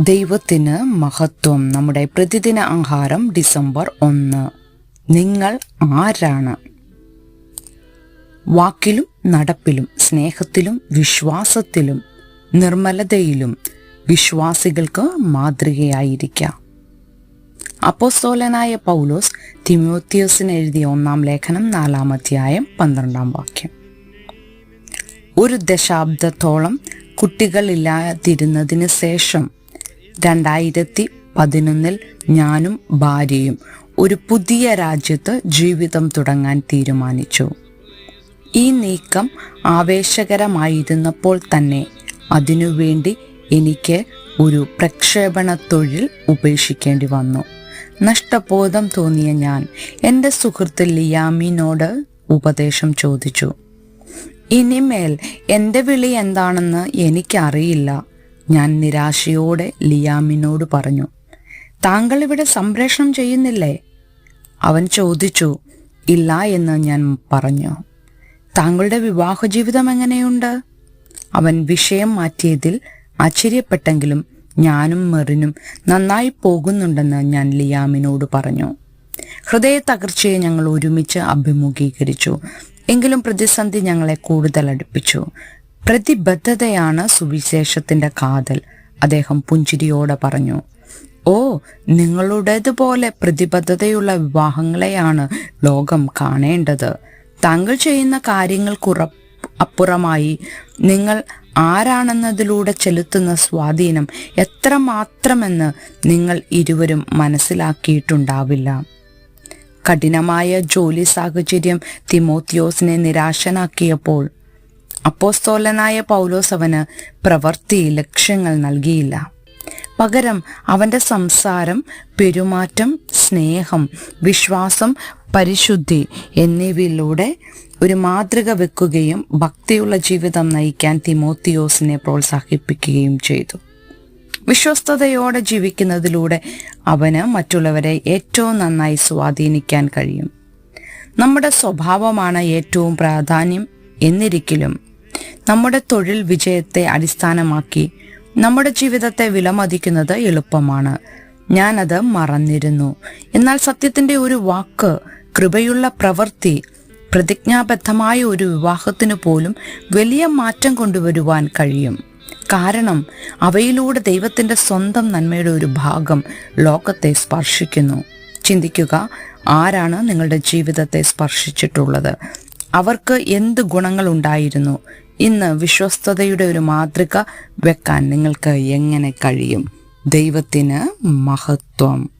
ദൈവത്തിന് മഹത്വം. നമ്മുടെ പ്രതിദിന ആഹാരം ഡിസംബർ ഒന്ന്. നിങ്ങൾ ആരാണ്? വാക്കിലും നടപ്പിലും സ്നേഹത്തിലും വിശ്വാസത്തിലും നിർമ്മലതയിലും വിശ്വാസികൾക്ക് മാതൃകയായിരിക്കാം. അപ്പോസ്തോലനായ പൗലോസ് തിമോത്തിയോസിന് എഴുതിയ ഒന്നാം ലേഖനം നാലാം അധ്യായം പന്ത്രണ്ടാം വാക്യം. ഒരു ദശാബ്ദത്തോളം കുട്ടികളില്ലാതിരുന്നതിന് ശേഷം രണ്ടായിരത്തി പതിനൊന്നിൽ ഞാനും ഭാര്യയും ഒരു പുതിയ രാജ്യത്ത് ജീവിതം തുടങ്ങാൻ തീരുമാനിച്ചു. ഈ നീക്കം ആവേശകരമായിരുന്നപ്പോൾ തന്നെ അതിനുവേണ്ടി എനിക്ക് ഒരു പ്രക്ഷേപണ തൊഴിൽ ഉപേക്ഷിക്കേണ്ടി വന്നു. നഷ്ടബോധം തോന്നിയ ഞാൻ എന്റെ സുഹൃത്ത് ലിയാമിനോട് ഉപദേശം ചോദിച്ചു. ഇനിമേൽ എന്റെ വിളി എന്താണെന്ന് എനിക്കറിയില്ല. ഞാൻ നിരാശയോടെ ലിയാമിനോട് പറഞ്ഞു താങ്കൾ ഇവിടെ സംപ്രേഷണം ചെയ്യുന്നില്ലേ? അവൻ ചോദിച്ചു ഇല്ല എന്ന് ഞാൻ പറഞ്ഞു താങ്കളുടെ വിവാഹ ജീവിതം എങ്ങനെയുണ്ട്? അവൻ വിഷയം മാറ്റിയതിൽ ആശ്ചര്യപ്പെട്ടെങ്കിലും ഞാനും മെറിനും നന്നായി പോകുന്നുണ്ടെന്ന് ഞാൻ ലിയാമിനോട് പറഞ്ഞു. ഹൃദയ തകർച്ചയെ ഞങ്ങൾ ഒരുമിച്ച് അഭിമുഖീകരിച്ചു എങ്കിലും പ്രതിസന്ധി ഞങ്ങളെ കൂടുതൽ അടുപ്പിച്ചു. പ്രതിബദ്ധതയാണ് സുവിശേഷത്തിന്റെ കാതൽ. അദ്ദേഹം പുഞ്ചിരിയോടെ പറഞ്ഞു ഓ നിങ്ങളുടേതുപോലെ പ്രതിബദ്ധതയുള്ള വിവാഹങ്ങളെയാണ് ലോകം കാണേണ്ടത്. താങ്കൾ ചെയ്യുന്ന കാര്യങ്ങൾക്കുറ അപ്പുറമായി. നിങ്ങൾ ആരാണെന്നതിലൂടെ ചെലുത്തുന്ന സ്വാധീനം എത്രമാത്രമെന്ന് നിങ്ങൾ ഇരുവരും മനസ്സിലാക്കിയിട്ടുണ്ടാവില്ല. കഠിനമായ ജോലി സാഹചര്യം തിമോത്യോസിനെ നിരാശനാക്കിയപ്പോൾ അപ്പോസ്തോലനായ പൗലോസ് അവന് പ്രവൃത്തി ലക്ഷ്യങ്ങൾ നൽകിയില്ല. പകരം അവന്റെ സംസാരം പെരുമാറ്റം സ്നേഹം വിശ്വാസം പരിശുദ്ധി എന്നിവയിലൂടെ ഒരു മാതൃക വെക്കുകയും ഭക്തിയുള്ള ജീവിതം നയിക്കാൻ തിമോത്തിയോസിനെ പ്രോത്സാഹിപ്പിക്കുകയും ചെയ്തു. വിശ്വസ്തയോടെ ജീവിക്കുന്നതിലൂടെ അവന് മറ്റുള്ളവരെ ഏറ്റവും നന്നായി സ്വാധീനിക്കാൻ കഴിയും. നമ്മുടെ സ്വഭാവമാണ് ഏറ്റവും പ്രാധാന്യം എന്നിരിക്കലും നമ്മുടെ തൊഴിൽ വിജയത്തെ അടിസ്ഥാനമാക്കി നമ്മുടെ ജീവിതത്തെ വിലമതിക്കുന്നത് എളുപ്പമാണ്. ഞാനത് മറന്നിരുന്നു. എന്നാൽ സത്യത്തിന്റെ ഒരു വാക്ക് കൃപയുള്ള പ്രവൃത്തി പ്രതിജ്ഞാബദ്ധമായ ഒരു വിവാഹത്തിനു പോലും വലിയ മാറ്റം കൊണ്ടുവരുവാൻ കഴിയും. കാരണം അവയിലൂടെ ദൈവത്തിന്റെ സ്വന്തം നന്മയുടെ ഒരു ഭാഗം ലോകത്തെ സ്പർശിക്കുന്നു. ചിന്തിക്കുക ആരാണ് നിങ്ങളുടെ ജീവിതത്തെ സ്പർശിച്ചിട്ടുള്ളത്? അവർക്ക് എന്ത് ഗുണങ്ങൾ ഉണ്ടായിരുന്നു ഇന്ന് വിശ്വസ്തതയുടെ ഒരു മാതൃക വെക്കാൻ നിങ്ങൾക്ക് എങ്ങനെ കഴിയും? ദൈവത്തിന് മഹത്വം.